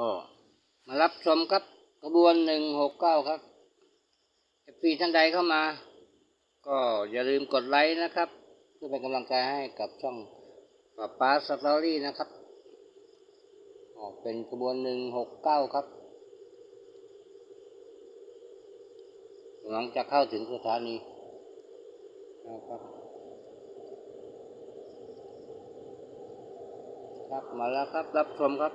ก็มารับชมครับขบวนหนึ่งหกเก้าครับเอฟซีท่านใดเข้ามา ก็อย่าลืมกดไลค์นะครับ เพื่อเป็นกำลังใจให้กับช่องป้าป้าสตอรี่นะครับออกเป็นขบวนหนึ่งหกเก้าครับกำลังจะเข้าถึงสถานีนะครับครับมาแล้วครับรับชมครับ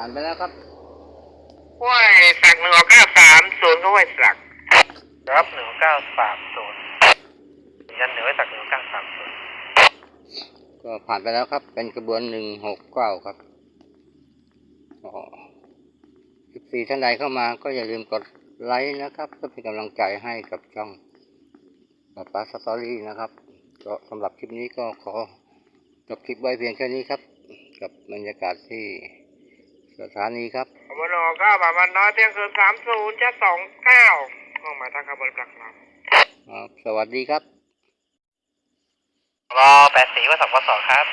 ผ่านไปแล้วครับห้วยสักหนึ่งเก้าสามศูนย์ก็ห้วยสักครับหนึ่งเก้าสามศูนย์ยันหนึ่งห้วยสักหนึ่งเก้าสามศูนย์ก็ผ่านไปแล้วครับ เป็นกระบวนหนึ่งหกเก้าครับสิบสี่ท่านใดเข้ามาก็อย่าลืมกดไลค์นะครับเพื่อเป็นกำลังใจให้กับช่องป้าป้าสตอรี่นะครับ ก็สำหรับคลิปนี้ก็ขอจบคลิปไว้เพียงแค่นี้ครับ กับบรรยากาศที่ สถานีครับขบวนหนึ่งเก้าบาวันน้อยเที่ยงคืนสามศูนย์จะสองเก้าห้องหมายทางขบวนปลักน้ครับ สวัสดีครับำรอแปดสี่ว่าสองสองครับ